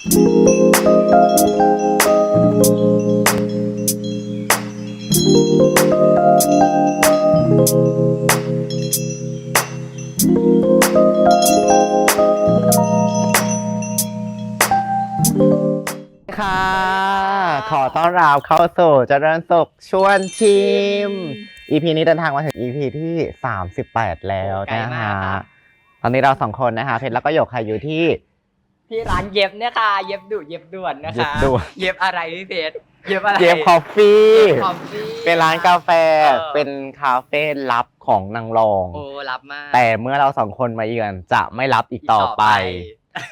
ค่ะ ขอต้อนรับเข้าสู่เจริญสุขชวนชิม EP นี้เดินทางมาถึง EP ที่ 38 แล้วไกลนะมากฮะค่ะตอนนี้เราสองคนนะคะ เพชรแล้วก็หยกค่ะอยู่ที่ ที่ร้านเย็บเนี่ยค่ะ เย็บดุเย็บด่วนนะคะ เย็บด่วน เย็บอะไรพี่เพชรเย็บอะไรเจฟคอฟฟี่ เย็บคอฟฟี่ เป็นร้านกาแฟ เออ เป็นคาเฟ่ลับของนางรอง โอ้รับมากแต่เมื่อเราสองคนมาเยือนจะไม่รับอีกต่อไป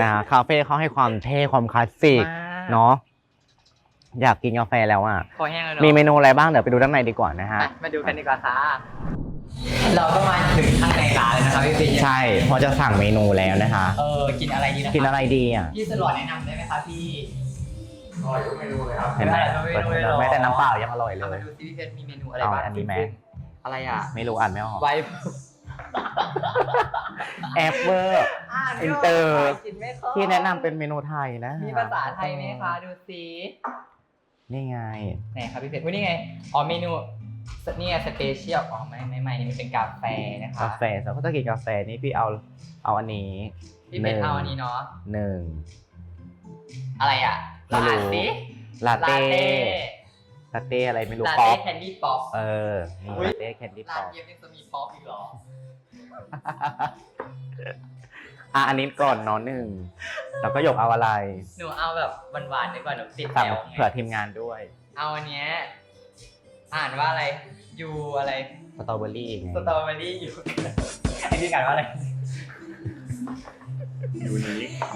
นะฮะคาเฟ่เขาให้ความเท่ความคลาสสิกมากเนาะ อยากกินกาแฟแล้วอะ คอแห้งแล้วเนอะมีเมนูอะไรบ้างเดี๋ยวไปดูด้านในดีกว่านะฮะ ไปมาดูกันดีกว่าค่ะ เราก็มาถึงข้างในร้านแล้วนะคะพี่เพชรใช่เพราะจะสั่งเมนูแล้วนะคะ เออกินอะไรดีนะคะกินอะไรดีอะพี่สลอดแนะนำได้ไหมคะพี่เห็นไหมไม่ได้ไม่ได้แม้แต่น้ำเปล่ายังอร่อยเลเอามาย ดูซิพี่เพชรมีเมนูอะไรเอาบ้างอันนี้ไหม อะไรอะไม่รู้อ่านไม่ออกไวแอปเวอร์ อินเตอร์ กินไม่ค่อยที่แนะนำเป็นเมนูไทยนะมีภาษาไทยไหมคะดูสินี่ไง ไหนครับพี่เพชรวันนี้ไงอ๋อเมนู นี่ไงสเปเชียลอ๋อไม่ไม่ไม่นี่มันเป็นกาแฟนะคะกาแฟสมมติถ้ากินกาแฟนี่พี่เอาเอาอันนี้พี่เพชรเอาอันนี้เนาะหนึ่ง อะไรอะไม่รู้ ลาสิ ลาเต้เต้ลาเต้อะไรไม่รู้ลาป๊เต้อปแคนดี้ป๊อป เออมีอุ๊ย ลาเต้แคนดี้ร้าป๊นอปเย็บยังจะมีป๊อปอีกเหรอ อะอันนี้ก่อนเนอนหนึ่งแล้วก็หยกเอาอะไรหนูเอาแบบหวานๆดีกว่าหนูติดสั่งแถวไงเผื่อทีมงานด้วย เอาอันเนี้ย อ่านว่าอะไรยูอะไรสตรอเบอรี่ไงสตรอเบอรี่ยูไอ้นี่อ่านว่าอะไร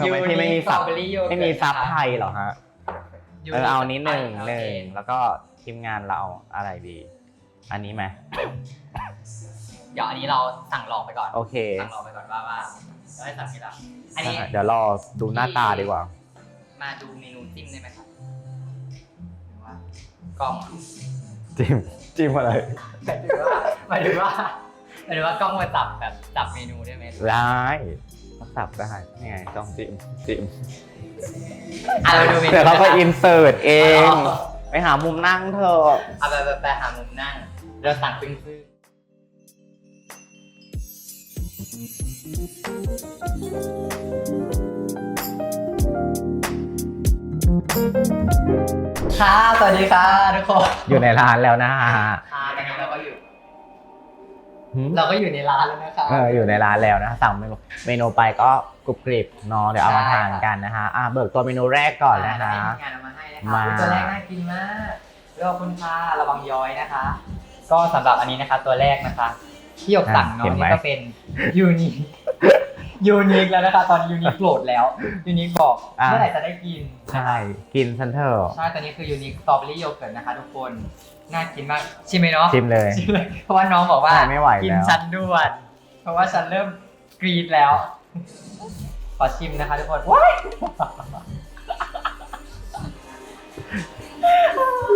ทำไมพี่ไม่มีซับสตรอเบอรี่โยเกิร์ตไม่มีซับนะคะไทยเหรอฮะยูเออเอานี้หนึ่งโอหเคนึ่งแล้วก็ทีมงานเราเอาอะไรดี อันนี้ไหมเดี๋ยวอันนี้เราสั่งลองไปก่อนโอเคสั่งลองไปก่อนว่าว่าเราให้สั่งที่ละอันนี้เดี๋ยวรอดูหน้าตาดีกว่า มาดูเมนูจิ้มได้ไหมครับหรือว่ากล้องอะ จิ้มจิ้มอะไร หมายถึงว่าหมายถึงว่าหมายถึงว่ากล้องมาจับแบบจับเมนูได้ไหมได้สับได้นี่ไงต้องจิ้มจิ้มอะเราดูเมนูเดี๋ยวเขาก็อินเสิร์ตเองอ๋อไปหามุมนั่งเถอะเอาไปไปไปหามุมนั่งเราสั่งซึ้งซึ้ง ค่ะ สวัสดีค่ะทุกคนอยู่ในร้านแล้วนะฮะค่ะตอนนี้เราก็อยู่หืมเราก็อยู่ในร้านแล้วนะคะเอออยู่ในร้านแล้วนะสั่งเมนูเมนูไปก็กรุบกริบเนาะเดี๋ยวเอามาได้ทานกันนะฮะอะเบิกตัวเมนูแรกก่อนนะอ่าฮะเดี๋ยวให้ทีมงานเอามาให้นะคะมาตัวแรกน่ากินมากเรื่องคุณค่ะระวังย้อยนะคะ ก็สำหรับอันนี้นะคะ ตัวแรกนะคะที่หยกสั่งเนาะนี่ก็เป็นยูนิค ยูนิคแล้วนะคะตอนนี้ยูนิคโหลดแล้วยูนิคบอกเมื่อไหร่จะได้กินใช่กินซันเถอะใช่ตอนนี้คือยูนิคสตรอเบอรี่โยเกิร์ตนะคะทุกคนน่ากินมากชิมไหมเนาะชิมเลยชิมเลยเพราะว่าน้องบอกว่าใช่ไม่ไหวกินแล้วฉันด่วนเพราะว่าฉันเริ่มกรีดแล้วขอชิมนะคะทุกคนว้าย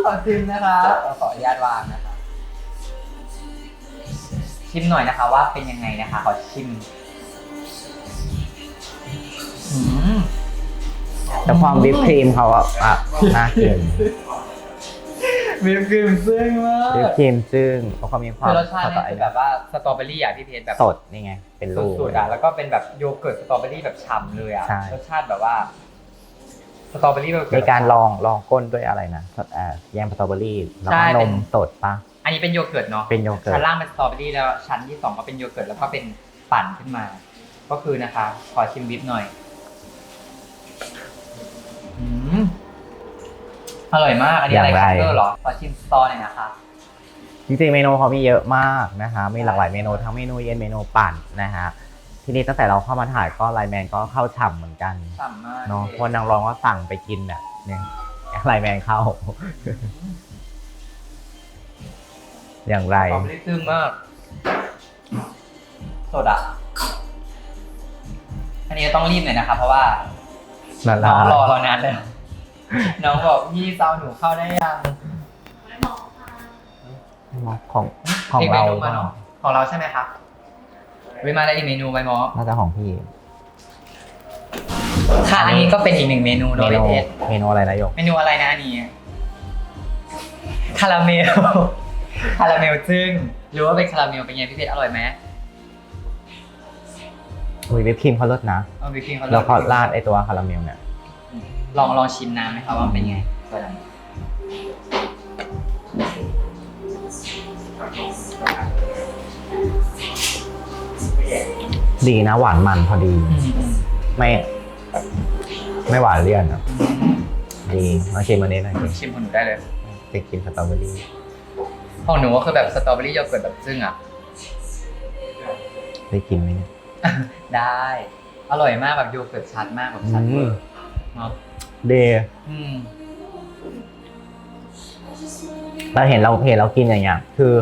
ขอชิมนะคะขออนุญาตวางนะคะ ชิมหน่อยนะคะว่าเป็นยังไงนะคะ ขอชิม แต่ความวิปครีมเขาอะอะน่ากินวิปครีมซึ่งมากวิปครีมซึ่งเขาก็มีควาคืมอรสชาติสเนี่ยไตคือล์แบบว่าสตรอเบอรี่อะพี่เพชรแบบสดนี่ไง เป็นลูก สุดๆอะแล้วก็เป็นแบบโยเกิร์ตสตรอเบอรี่แบบฉ่ำเลยอะใช่ รสชาติแบบว่าสตรอเบอรี่แบบ มีการลองลองก้นด้วยอะไรนะเอ่อแยมสตรอเบอรี่แล้วใช่ก็นเป็มนสดปะอันนี้เป็นโยเกิร์ตเนาะเป็นโยเกิร์ชั้ตนล่างเป็นสตรอเบอรี่แล้วชั้นที่สองก็เป็นโยเกิร์ตแล้วก็เป็นปั่นขึ้นมา ก็คือนะคะ ขอชิมวิปหน่อย อืมอร่อยมาก อันนี้อะไรอย่างไร คัพเตอร์เหรอขอชิมสตอหน่อยนะคะจริงๆเมนูเขามีเยอะมากนะคะ มีหลากหลายเมนูทั้งเมนูเย็นเมนูปั่นนะฮะ ทีนี้ตั้งแต่เราเข้ามาถ่ายก็ไลน์แมนก็เข้าฉ่ำเหมือนกันฉ่ำมากเนาะเพราะนางรองก็สั่งไปกินแบบเนี่ยไลน์แมนเข้า อย่างไรสตรอเบอรี่ซึ้งมาก สดอะ อันนี้ต้องรีบหน่อยนะคะ เพราะว่า ละน้ลาองรอเรานานแล้วน้องบอกพี่เซาหนูเข้าได้ยังของของกมเรานูมาเนาะของเราใช่ไหมครับเว้ยมาได้อีกเมนูไหมหมอน่าจะของพี่ ค่ะอันนี้ก็เป็นอีกหนึ่งเมนูเมเนาะนูพี่เพชรเมนูอะไรนะโยก เมนูอะไรนะอันนี้คาราเมล คาราเมลซึ่งหรือว่าเป็นคาราเมลเป็นไงพี่เพชรอร่อยไหม อุ้ยวิปครีมเขาเลิศนะ เอาวิปครีมเขาแล้วก็ราดไอตัวคาราเมลเนี่ย ลองลองชิมน้ำไหมคะว่าเป็นไงตัวนั้นดีนะหวานมันพอดีอืมอืมไม่ ไม่หวานเลี่ยนอะดีมาชิมอันนี้หน่อยสิชิมของหนูได้เลยไปกินสตรอเบอรี่ของหนูก็คือแบบสตรอเบอรี่โยเกิร์ตแบบซึ่งอะ ได้กินไหมเนี่ย ได้ อร่อยมากแบบโยเกิร์ตชัดมากแบบชัดเวอร์เนาะเดย์อืมเราเห็นเราเห็นเรากินอย่างเงี้ยคือ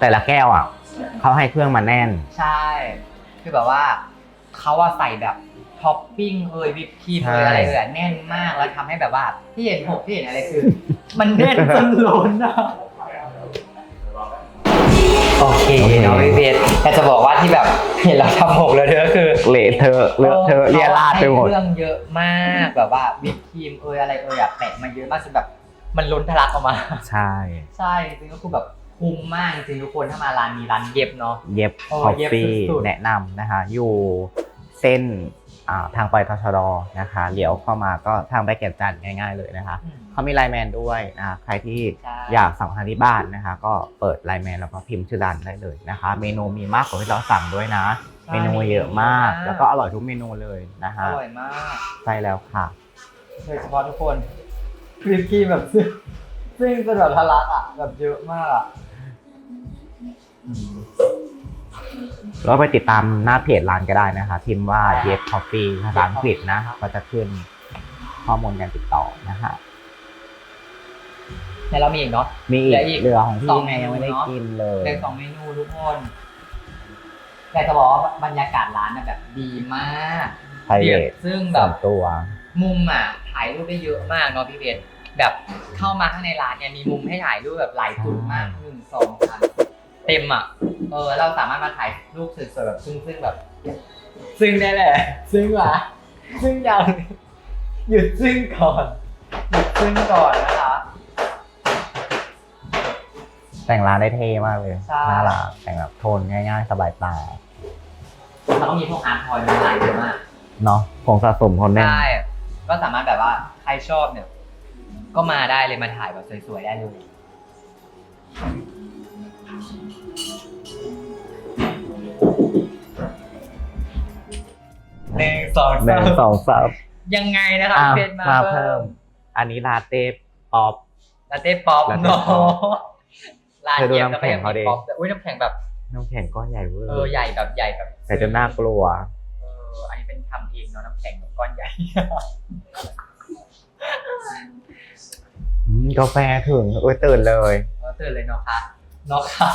แต่ละแก้วอะเขาให้เครื่องมาแน่น ใช่ คือแบบว่าเขาว่าใส่แบบท็อปปิ้งเอยวิปครีมเอยใช่อะไรเอยอะแน่นมากแล้วทำให้แบบว่าที่เห็นหกที่เห็นอะไรคือ มันแน่นจนล้นอะ โอเคเนาะพี่เบสแต่จะบอกว่าที่แบบเห็นเราทำหกแล้วเธอคือเละเทอะเลอะเทอะเรียราดไปหมดเครื่องเยอะมากแบบว่าวิปครีมเอยอะไรเอยอะแปะมาเยอะมากจนแบบมันล้นทะลักออกมา ใช่ ใช่จริงๆก็คือแบบคุ้มมากจริงๆทุกคนถ้ามาร้านนี้ร้านเย็บเนาะเย็บโอ้คอฟเย็บฟี่สุดๆแนะนำนะคะอยู่ เส้นอ่าทางไปทชดนะคะเลี้ยวเข้ามาก็ทางไปแก่นจันทร์ง่าย ๆ เลยนะคะอืมเขามีไลน์แมนด้วยนะคะใครที่ใช่อยากสั่งทานที่บ้านนะคะ ก็เปิดไลน์แมนแล้วก็พิมพ์ชื่อร้านได้เลยนะคะ เมนูมีมากกว่าที่เราสั่งด้วยนะใช่เมนูเยอะมากเยอะมาก แล้วก็อร่อยทุกเมนูเลยนะอคะร่อยมากใช่แล้วค่ะโดยเฉพาะทุกคนครีมครีมแบบซึ่งซึ่งเป็นแบบทะลักอะแบบเยอะมากอะอืม แล้วไปติดตามหน้าเพจร้านก็ได้นะคะพิมพ์ว่าเย็บคอฟฟี่ภาษาอังกฤษนะ ก็จะขึ้นข้อมูลการติดต่อนะคะในเรามีอีกเนาะมีอีเหลืกออีกเหลือของสพี่องไงยังไม่ได้เมนูเนอะกินเลยเป็นสองเมนูทุกคนอยากจะบอกว่าบรรยากาศร้านน่ะแบบดีมากไพรเวทซึ่งแบส่วบ นตัว มุมอะถ่ายรูปได้เยอะมากเนาะพี่เพชรแบบเข้ามาข้างในร้านเนี่ยมีมุมให้ถ่ายรูปแบบหลายจุดมากหนึ่งสองสาม เต็มอะ เออ เราสามารถมาถ่ายรูปสวยๆแบบซึ่งๆแบบ ซึ่งได้แหละ ซึ่งวะซึ่งยังหยุดซึ่งก่อนหยุดซึ่งก่อนนะคะ แต่งร้านได้เท่มากเลย ใช่ น่ารัก แต่งแบบโทนง่ายๆ สบายตาแล้วก็มีพวกอาร์ตทอยมีลายเยอะมาก เนาะของสะสมคนแน่นได้ก็สามารถแบบว่าใครชอบเนี่ย ก็มาได้เลยมาถ่ายแบบสวยๆได้เลย สองหนึ่งสองสามยังไงนะครับอะเพจมามาเพิ่เพิ่มมอันนี้ลาเต้ป๊อป ลาเต้ป๊อปลาเต้เนาะป๊อปร้านเธอดูเย็บน้ำแข็งเขาดิ ป๊อปแต่อุ้ยน้ำแข็งแบบน้ำแข็งก้อนใหญ่เวอเออร์ใหญ่แบบใหญ่แบบแต่จนน่ากลัว เอออันนี้เป็นทำเองเนาะน้ำแข็งแบบก้อนใหญ่ อืมกาแฟถึงเอ้ยตื่นเลย เออตื่นเลยเนาะค่ะเนาะค่ะ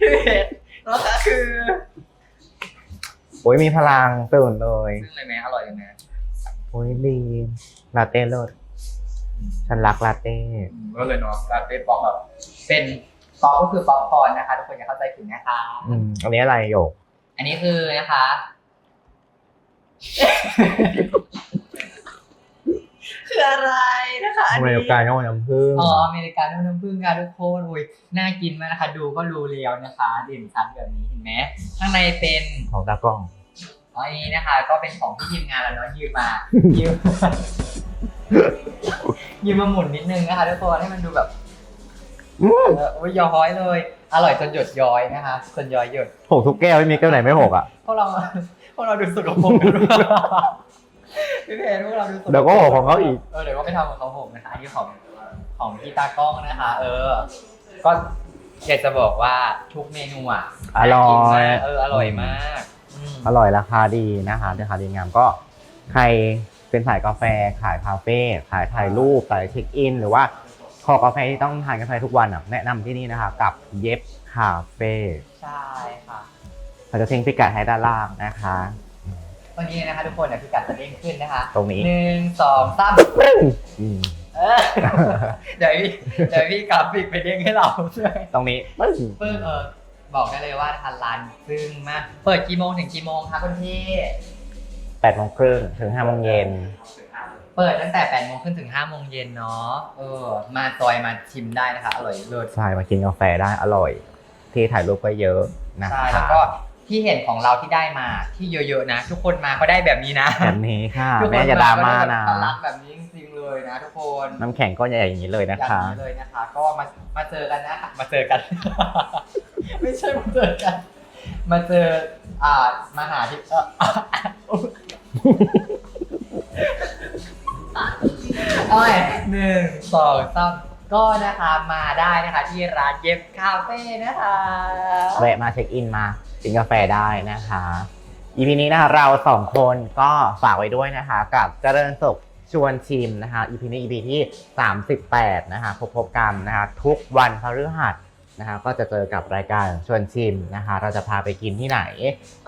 พี่เพชรเนาะค่ะคือโอ้ยมีพลังตื่นเลยซึ่งเลยไหมอร่อยยังไงโอ้ยดีลาเต้เลิศฉันรักลาเต้ก็เลยเนาะลาเต้ป๊อปแบบเป็นป๊อปก็คือป๊อปคอร์นนะคะ ทุกคนอย่าเข้าใจผิดนะคะอืมอันนี้อะไรโยกอันนี้คือนะคะคืออะไรนะคะอันอเมนี้ริกาโน่น้ำผึ้งอ๋ออเมริกาโน่น้ำผึ้งค่ะทุกคนอุ้ยน่ากินมากนะคะ ดูก็รู้แล้วนะคะเด่นชัดแบบนี้เห็นไหมข้างในเป็นของตากล้อง อ๋ออันนี้นะคะ ก็เป็นของที่ทีมงานเราเนาะยืมมา ยืม ยืมมาหมุนนิดนึงนะคะทุกคนให้มันดูแบบอืมเออโอ้ยย้อยเลย อร่อยจนหยดย้อยนะคะจนย้อยหยดหกทุกแก้วไม่มีแก้วไหนไม่หกอะ พวกเราพวกเราดูสุดของผมกันด้วยพี่เพนพวกเราดูสุดเดี๋ยวก็หกของเขาอีก เออเดี๋ยวก็ไปทำของเขาผมนะคะอันนี้ของของพี่ตากล้องนะคะ เออ ก็อยากจะบอกว่าทุกเมนูอะอร่อย น่ากินมากเอออร่อยมาก อืมอร่อยราคาดีนะคะราคาดีงามก็ใครเป็นสายกาแฟขายคาเฟ่ขายถ่ายรูปสายเช็คอิน หรือว่าคอกาแฟที่ต้องทานกาแฟทุกวันอะแนะนำที่นี่นะคะกับเย็บคาเฟ่ใช่ค่ะเราจะทิ้งพิกัดให้ด้านล่างนะคะตรงนี้นะคะทุกคนเดี๋ยวพี่กัดจะเด้งขึ้นนะคะ ตรงนี้หนึ่งสองสามอืมเออเดี๋ยวพี่เดี๋ยวพี่กราฟิกไปเด้งให้เราด้วยตรงนี้ปึ้งเออ บอกได้เลยว่าทันร้านซึ่งมากเปิดกี่โมงถึงกี่โมงคะคุณพี่8โมงครึ่งถึง5โมงเย็น เปิดตั้งแต่8โมงครึ่งถึง5โมงเย็นเนาะเออ มาจอยมาชิมได้นะคะอร่อยเลิศ ใช่มากินกาแฟได้อร่อย ที่ถ่ายรูปก็เยอะนะใช่คะแล้วก็ที่เห็นของเราที่ได้มาที่เยอะๆนะ ทุกคนมาก็ได้แบบนี้นะแบบนี้ค่ะทุกคนแม่จะดราม่านะก็ได้แบบรักแบบนี้จริงๆเลยนะ ทุกคนน้ำแข็งก็ใหญ่อย่างนี้เลยนะอย่างคะนี้เลยนะคะ ก็มามาเจอกันนะคะมาเจอกัน ไม่ใช่มาเจอกัน มาเจออ่ามาหาที่เอ่อโอ้ยหนึ่งสองสามก็นะคะมาได้นะคะที่ร้านเย็บคาเฟ่นะคะ แวะมาเช็คอินมากินกาแฟได้นะคะ EP นี้นะคะเราสองคนก็ฝากไว้ด้วยนะคะ กับเจริญสุขชวนชิมนะคะ EP นี้ EP ที่ 38 นะคะพบพบกันนะคะ ทุกวันพฤหัส นะคะก็จะเจอกับรายการชวนชิมนะคะ เราจะพาไปกินที่ไหน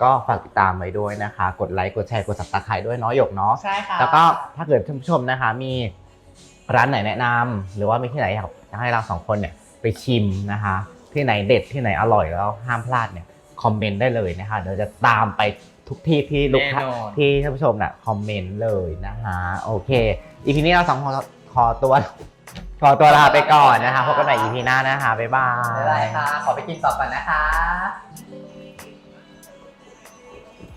ก็ฝากติดตามไว้ด้วยนะคะ กดไลค์กดแชร์กดสับตะไคร้ด้วยเนาะหยกเนาะใช่ค่ะแล้วก็ถ้าเกิดท่านผู้ชมนะคะมีร้านไหนแนะนำหรือว่ามีที่ไหนอยากจะให้เราสองคนเนี่ยไปชิมนะคะ ที่ไหนเด็ดที่ไหนอร่อยแล้วห้ามพลาดเนี่ยคอมเมนต์ได้เลยนะคะเดี๋ยวจะตามไปทุกที่ที่ลูกค้าแน่นอนที่ท่านผู้ชมน่ะคอมเมนต์เลยนะคะโอเคอีพีนี้เราสองคนขอตัว ขอตัวลาไปก่อนนะคะพบกันใหม่อีพีหน้านะคะ บ๊ายบายบ๊ายบายค่ะ ขอไปกินต่อก่อนนะคะ